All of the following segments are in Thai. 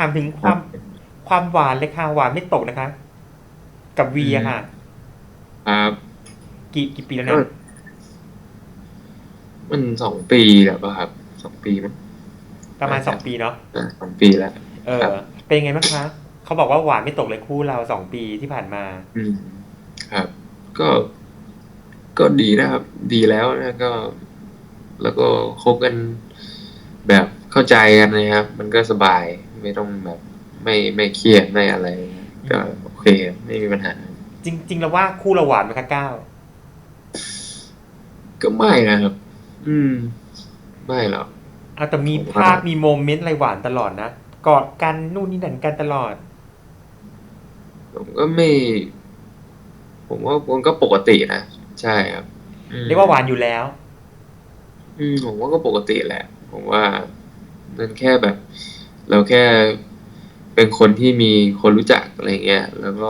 ถามถึงความความหวานเลยค่ะ หวานไม่ตกนะคะ กับวีอะค่ะ ครับกี่กี่ปีแล้วก็นะมันสองปีแล้วป่ะครับสองปีมั้งประมาณสองปีเนาะอะสองปีแล้วเออครับเป็นยังไงบ้างคะเขาบอกว่าหวานไม่ตกเลยคู่เราสองปีที่ผ่านมา อืมครับ ก็ก็ดีนะครับ ดีแล้วนะก็ แล้วก็คบกันแบบเข้าใจกันนะครับ มันก็สบาย ไม่ต้องแบบไม่ไม่เครียดไม่อะไรก็โอเคไม่มีปัญหา จริงจริงแล้วว่าคู่เราหวานไหมคะก้าวก็ไม่นะครับ อืม ไม่หรอกเอาแต่มีภาพมีโมเมนต์อะไรหวานตลอดนะกอดกันนู่นนี่นั่นกันตลอด ผมก็ไม่ ผมว่ามันก็ปกตินะใช่ครับอืมเรียกว่าหวานอยู่แล้ว อืมผมว่าก็ปกติแหละ ผมว่ามันแค่แบบ เราแค่เป็นคนที่มีคนรู้จักอะไรเงี้ย แล้วก็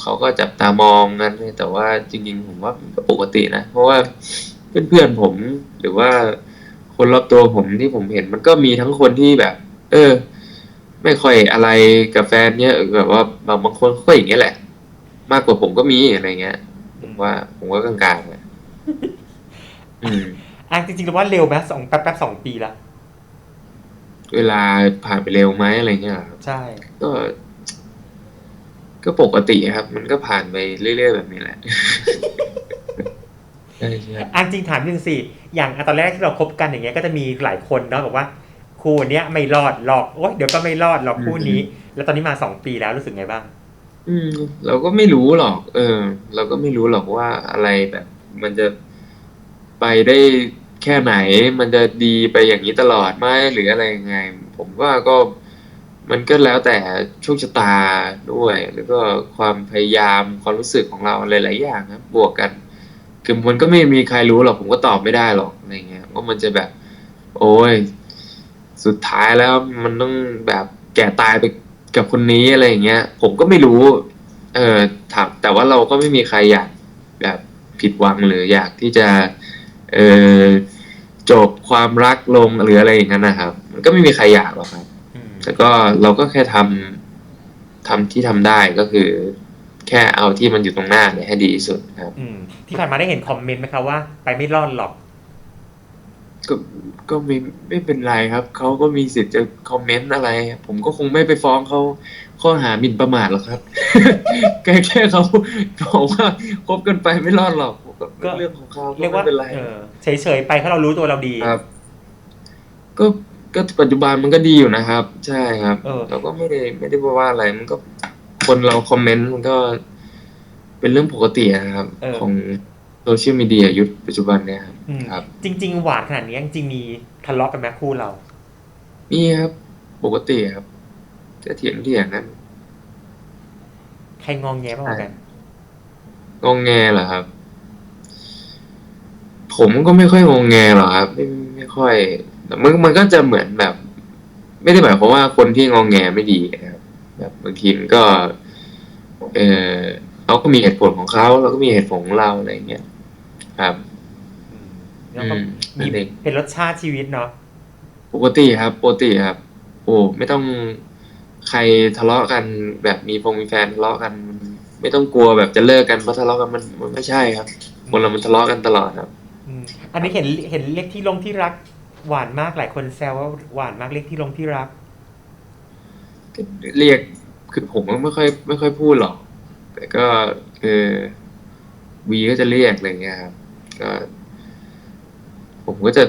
เขาก็จับตามองกันแต่ว่าจริงๆผมว่าปกตินะ เพราะว่าเพื่อนๆผมหรือว่าคนรอบตัวผมที่ผมเห็น มันก็มีทั้งคนที่แบบ เออ ไม่ค่อยอะไรกับแฟนเนี้ยแบบว่าบางบางคนก็อย่างเงี้ยแหละ มากกว่าผมก็มีอะไรเงี้ยผมว่า ผมก็กลางๆอะอืมอะจริงๆแล้วว่าเร็วไหมสองแป๊บแป๊บสองปีละ เวลาผ่านไปเร็วไหมอะไรเงี้ยครับใช่ ก็ ก็ปกติครับ มันก็ผ่านไปเรื่อยๆแบบนี้แหละใช่ใช่อะจริงถามจริงสิอย่างอะตอนแรกที่เราคบกันอย่างเงี้ยก็จะมีหลายคนเนาะบอกว่าคู่เนี้ยไม่รอดหรอกโอ๊ยเดี๋ยวก็ไม่รอดหรอกคู่นี้ แล้วตอนนี้มาสองปีแล้วรู้สึกไงบ้าง อืม เราก็ไม่รู้หรอก เออ เราก็ไม่รู้หรอกว่าอะไรแบบ มันจะไปได้ แค่ไหนมันจะดีไปอย่างนี้ตลอดไหมหรืออะไรยังไง ผมว่าก็มันก็แล้วแต่โชคชะตาด้วย แล้วก็ความพยายามความรู้สึกของเราหลาย ๆ อย่างครับบวกกัน คือมันก็ไม่มีใครรู้หรอกผมก็ตอบไม่ได้หรอกอะไรเงี้ยว่ามันจะแบบ โอ้ยสุดท้ายแล้วมันต้องแบบแก่ตายไปกับคนนี้อะไรอย่างเงี้ย ผมก็ไม่รู้ เออถามแต่ว่าเราก็ไม่มีใครอยากแบบผิดหวังหรืออยากที่จะ เออ จบความรักลงหรืออะไรอย่างนั้นนะครับ มันก็ไม่มีใครอยากหรอกครับอืมแต่ก็เราก็แค่ทำทำที่ทำได้ก็คือ แค่เอาที่มันอยู่ตรงหน้าเนี่ยให้ดีที่สุดครับอืมที่ผ่านมาได้เห็นคอมเมนต์ไหมครับว่า ไปไม่รอดหรอก ก็ก็ไม่ไม่เป็นไรครับเขาก็มีสิทธิ์จะคอมเมนต์อะไร ผมก็คงไม่ไปฟ้องเขาข้อหาหมิ่นประมาทหรอกครับแค่แค่เขาบอกว่าคบกันไปไม่รอดหรอก ผมก็ก็ เรื่องของเขาเรียกว่าไม่เป็นไรเออเฉยๆไปเพราะเรารู้ตัวเราดี ครับ ก็ก็ปัจจุบันมันก็ดีอยู่นะครับ ใช่ครับเออ เราก็ไม่ได้ไม่ได้ว่าอะไรมันก็คนเราคอมเมนต์มันก็ เป็นเรื่องปกตินะครับของโซเชียลมีเดียยุคปัจจุบันเนี่ยครับ อืมครับ จริง ๆ หวานขนาดนี้จริงๆมีทะเลาะกันไหมคู่เรา มีครับ ปกติครับจะเถียงเถียงกันใครงองแงมากกว่ากัน งองแงเหรอครับ ผมก็ไม่ค่อยงองแงหรอกครับ ไม่ไม่ค่อยแต่มันมันก็จะเหมือนแบบ ไม่ได้หมายความว่าคนที่งองแงไม่ดีนะครับ แบบบางทีมันก็ เออเขาก็มีเหตุผลของเขาเราก็มีเหตุผลของเราอะไรอย่างเงี้ยครับอืมแล้วก็อืมมีนั่นเองเป็นรสชาติชีวิตเนาะปกติครับปกติครับ โอ้ไม่ต้องใครทะเลาะกันแบบมีพงมีแฟนทะเลาะกันมัน ไม่ต้องกลัวแบบจะเลิกกันเพราะทะเลาะกันมันมันไม่ใช่ครับคนเรามันทะเลาะกันตลอดครับ อืมอันนี้เห็นเห็นเรียกที่ลงที่รัก หวานมากหลายคนแซวว่าหวานมากเรียกที่ลงที่รักก็เรียกคือผมก็ไม่ค่อยไม่ค่อยพูดหรอก แต่ก็เออวีก็จะเรียกอะไรเงี้ยครับก็ผมก็จะ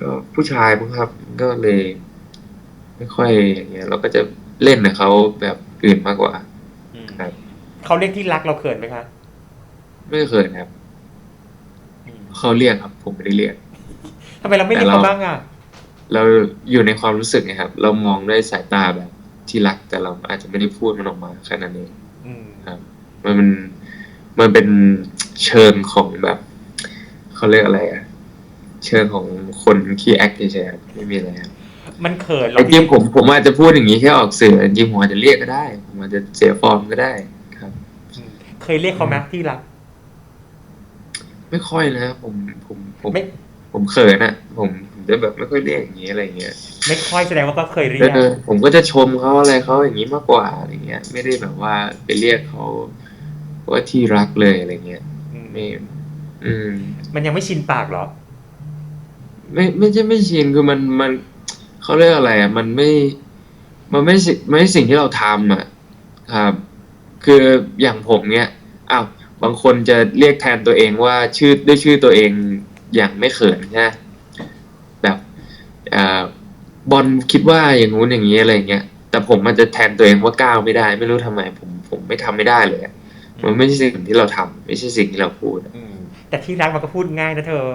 ก็ผู้ชายมั้งครับ ก็เลย ไม่ค่อยอย่างเงี้ยเราก็จะเล่นกับเขาแบบอื่นมากกว่าอืมครับเขาเรียกที่รักเราเขินไหมคะไม่เคยครับอืม เขาเรียกครับ ผมไม่ได้เรียกทำไมเราไม่เรียกแต่เราเขาบ้างอะ เราอยู่ในความรู้สึกไงครับ เรามองด้วยสายตาแบบที่รักแต่เราอาจจะไม่ได้พูดมันออกมาแค่นั้นเองอืมมันเป็นมันเป็นเชิงของแบบเขาเรียกอะไรอะเชิงของคนขี้แอคเฉยๆครับไม่มีอะไรครับมันเขินแต่จริงๆผมผมอาจจะพูดอย่างนี้แค่ออกสื่อจริงๆผมอาจจะเรียกก็ได้ ผมอาจจะเสียฟอร์มก็ได้ครับอืมเคยเรียกเขาไหมที่รัก ไม่ค่อยนะครับผมผมผมไม่ ผมเขินอะผมผมจะแบบไม่ค่อยเรียกอย่างนี้อะไรเงี้ยไม่ค่อยแสดงว่าก็เคยเรียกเออผมก็จะชมเขาอะไรเขาอย่างนี้มากกว่าอะไรเงี้ย ไม่ได้แบบว่าไปเรียกเขาว่าที่รักเลยอะไรเงี้ยมไม่อืม มันยังไม่ชินปากเหรอ ไม่ไม่ใช่ไม่ชินคือมันมันเขาเรียกอะไรอะมันไม่ มันไม่สิไม่ใช่สิ่งที่เราทำอะครับ คืออย่างผมเนี้ยอ้าว บางคนจะเรียกแทนตัวเองว่าชื่อด้วยชื่อตัวเองอย่างไม่เขินใช่ไหมแบบอ่าบอลคิดว่าอย่างงู้นอย่างนี้อะไรเงี้ยแต่ผมมันจะแทนตัวเองว่าก้าวไม่ได้ ไม่รู้ทำไมผมผมไม่ทำไม่ได้เลยอะมันไม่ใช่สิ่งที่เราทำไม่ใช่สิ่งที่เราพูดอะอืมแต่ที่รักมันก็พูดง่ายนะเธอ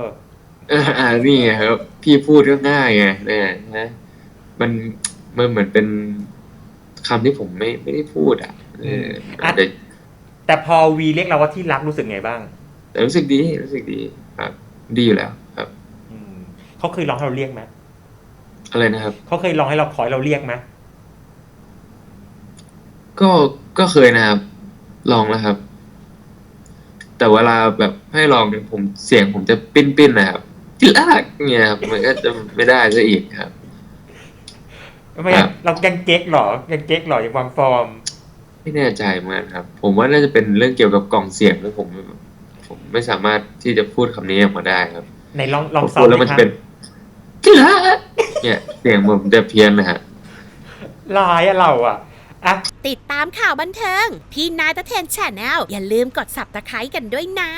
เอออ่านี่ไงครับพี่พูดก็ง่ายไงเนี่ยนะมันมันเหมือนเป็นคำที่ผมไม่ไม่ได้พูดอะเอออะแต่ แต่พอวีเรียกเราว่าที่รักรู้สึกไงบ้าง แต่รู้สึกดีรู้สึกดีครับ ดีอยู่แล้วครับ อืมเขาเคยลองให้เราเรียกไหมอะไรนะครับ เขาเคยลองให้เราขอให้เราเรียกไหมก็ก็เคยนะครับ ลองแล้วครับ แต่เวลาแบบให้ลองผมเสียงผมจะปิ้นปิ้นๆนะครับที่รักเนี่ยครับมันก็จะไม่ได้ซะอีกครับไม่ครับ เรายังเก๊กเหรอยังเก๊กเหรอยังวางฟอร์ม ไม่แน่ใจเหมือนกันครับ ผมว่าน่าจะเป็นเรื่องเกี่ยวกับกล่องเสียงแล้วผม ผมไม่สามารถที่จะพูดคำนี้ออกมาได้ครับในลองลองผมซ้อพูมดแล้วมันสิจะคะเป็นที่รักเนี่ยเสียงผมจะเพี้ยนนะฮะ ลายอะเราอะอะ ติดตามข่าวบันเทิงที่นายตะเทนแชนแนลอย่าลืมกด subscribe กันด้วยนะ